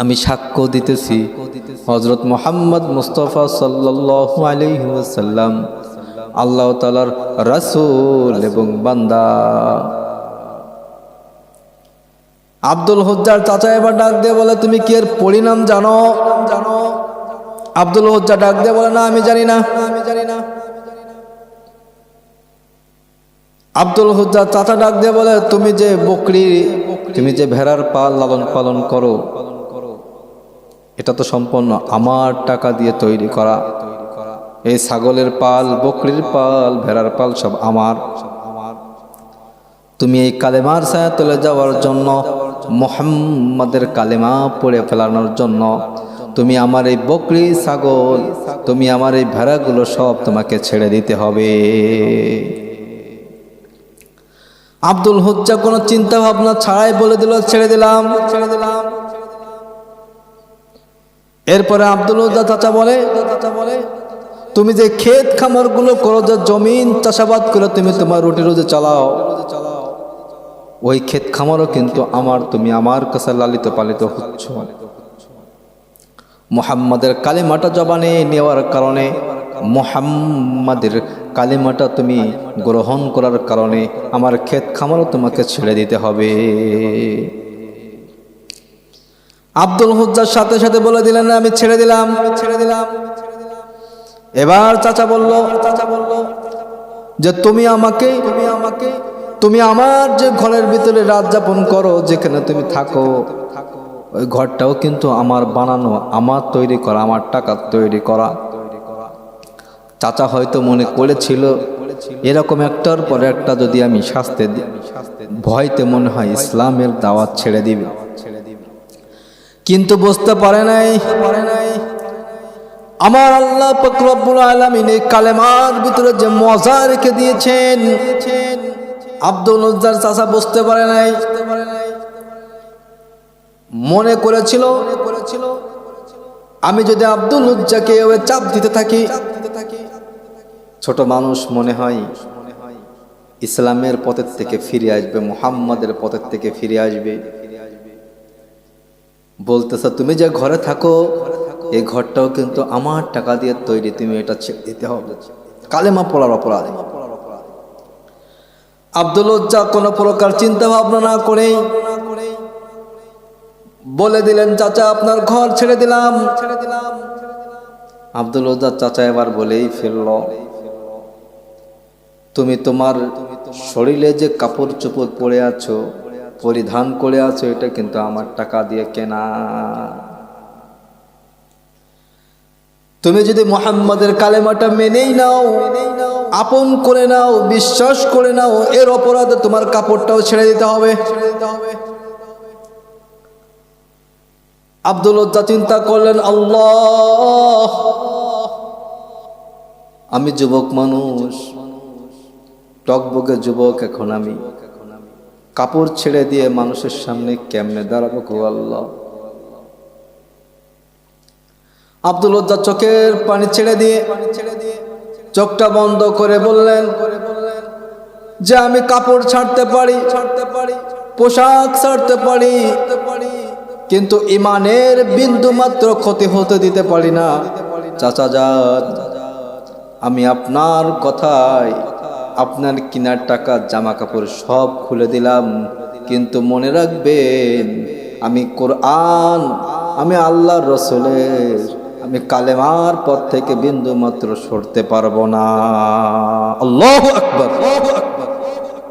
আমি সাক্ষ্য দিতেছি। হজরত মোহাম্মদ মুস্তফা সাল্লাল্লাহু আলাইহি ওয়াসাল্লাম আল্লাহ তালার রাসূল এবং বান্দা। আব্দুল হজ্জার চাচা এবার ডাক দিয়ে বলে, তুমি কি এর পরিণাম জানো? জানো আব্দুল হজ্জা ডাক দিয়ে বলে, না, আমি জানি না। আমি জানি না আব্দুল হুজ্জা চাচা ডাক দিয়ে বলে, তুমি যে বকরি, তুমি যে ভেড়ার পাল লালন পালন করো এটা তো সম্পূর্ণ আমার টাকা দিয়ে তৈরি করা। এই ছাগলের পাল, বকরির পাল, ভেড়ার পাল সব আমার। তুমি এই কালেমার ছায়া তুলে যাওয়ার জন্য, মোহাম্মদের কালেমা পড়ে ফেলানোর জন্য, তুমি আমার এই বকরি ছাগল, তুমি আমার এই ভেড়াগুলো সব তোমাকে ছেড়ে দিতে হবে। আব্দুল হুজ্জা কোনো চিন্তা ভাবনা ছাড়াই বলে দিল ছেড়ে দিলাম ছেড়ে দিলাম। এরপরে আব্দুল চাচা বলে, তুমি যে ক্ষেত খামারগুলো করো, যে জমিন চাষাবাদ করে, তুমি তোমার রুটি রোজে চালাও। ওই ক্ষেত খামারও কিন্তু আমার, তুমি আমার কাছে লালিত পালিত হচ্ছ। মোহাম্মদের কালিমাটা জবানে নেওয়ার কারণে, মোহাম্মদের কালিমাটা তুমি গ্রহণ করার কারণে আমার ক্ষেত খামারও তোমাকে ছেড়ে দিতে হবে। আব্দুল হুজ্জার সাথে সাথে বলে দিলেন আমি ছেড়ে দিলাম। ছেড়ে দিলাম এবার চাচা বলল চাচা বলল যে তুমি আমাকে তুমি আমাকে তুমি আমার যে ঘরের ভিতরে রাত যাপন করো, যেখানে তুমি থাকো, ওই ঘরটাও কিন্তু আমার বানানো, আমার তৈরি করা, আমার টাকা তৈরি করা। চাচা হয়তো মনে করেছিল, এরকম একটার পর একটা যদি আমি শাস্তে দিই ভয়তে মনে হয় ইসলামের দাওয়াত ছেড়ে দিবে। কিন্তু বুঝতে পারে নাই। পারে নাই আমার আল্লাহ ফকরবুল আলমিন এই কালেমার ভিতরে যে মজা রেখে দিয়েছেন, আব্দুল উজ্জার চাষা বুঝতে পারে নাই। মনে করেছিল করেছিল আমি যদি আব্দুল উজ্জাকে ওই চাপ দিতে থাকি, ছোট মানুষ মনে হয় ইসলামের পথের থেকে ফিরে আসবে, মুহাম্মাদের পথের থেকে ফিরে আসবে। বলতেছে, তুমি যে ঘরে থাকো, এই ঘরটাও কিন্তু আমার টাকা দিয়ে তৈরি, তুমি এটা দিতে হবে। কালেমা পড়ার অপরাধ। আব্দুল উজ্জা কোনো প্রকার চিন্তা ভাবনা না করেই বলে দিলেন, চাচা, আপনার ঘর ছেড়ে দিলাম। ছেড়ে দিলাম আব্দুল উজ্জা চাচা এবার বলেই ফেলল, তুমি তোমার শরীরে যে কাপড় চোপড় পরে আছো পরিধান করে আছো, এটা কিন্তু আমার টাকা দিয়ে কেনা। তুমি যদি মোহাম্মদের কালেমাটা মেনেই নাও, আপন করে নাও, বিশ্বাস করে নাও, এর অপরাধে তোমার কাপড়টাও ছেড়ে দিতে হবে। আব্দুল চিন্তা করলেন, আল্লাহ, আমি যুবক মানুষ টকবকে যুবক এখন আমি। কাপড় ছেড়ে দিয়ে মানুষের সামনে কেমনে দাঁড়াবো গো আল্লাহ? আব্দুল উজ্জা চোখের পানি ছেড়ে দিয়ে চোখটা বন্ধ করে বললেন, যে আমি কাপড় ছাড়তে পারি ছাড়তে পারি, পোশাক ছাড়তে পারি, কিন্তু ইমানের বিন্দু মাত্র ক্ষতি হতে দিতে পারি না। চাচা যান, আমি আপনার কথায় আপনার কিনার টাকা জামা কাপড় সব খুলে দিলাম। কিন্তু মনে রাখবেন, আমি কোরআন, আমি আল্লাহর রসুলের, আমি কালেমার পথ থেকে বিন্দু মাত্র সরতে পারব না। আল্লাহ আকবর।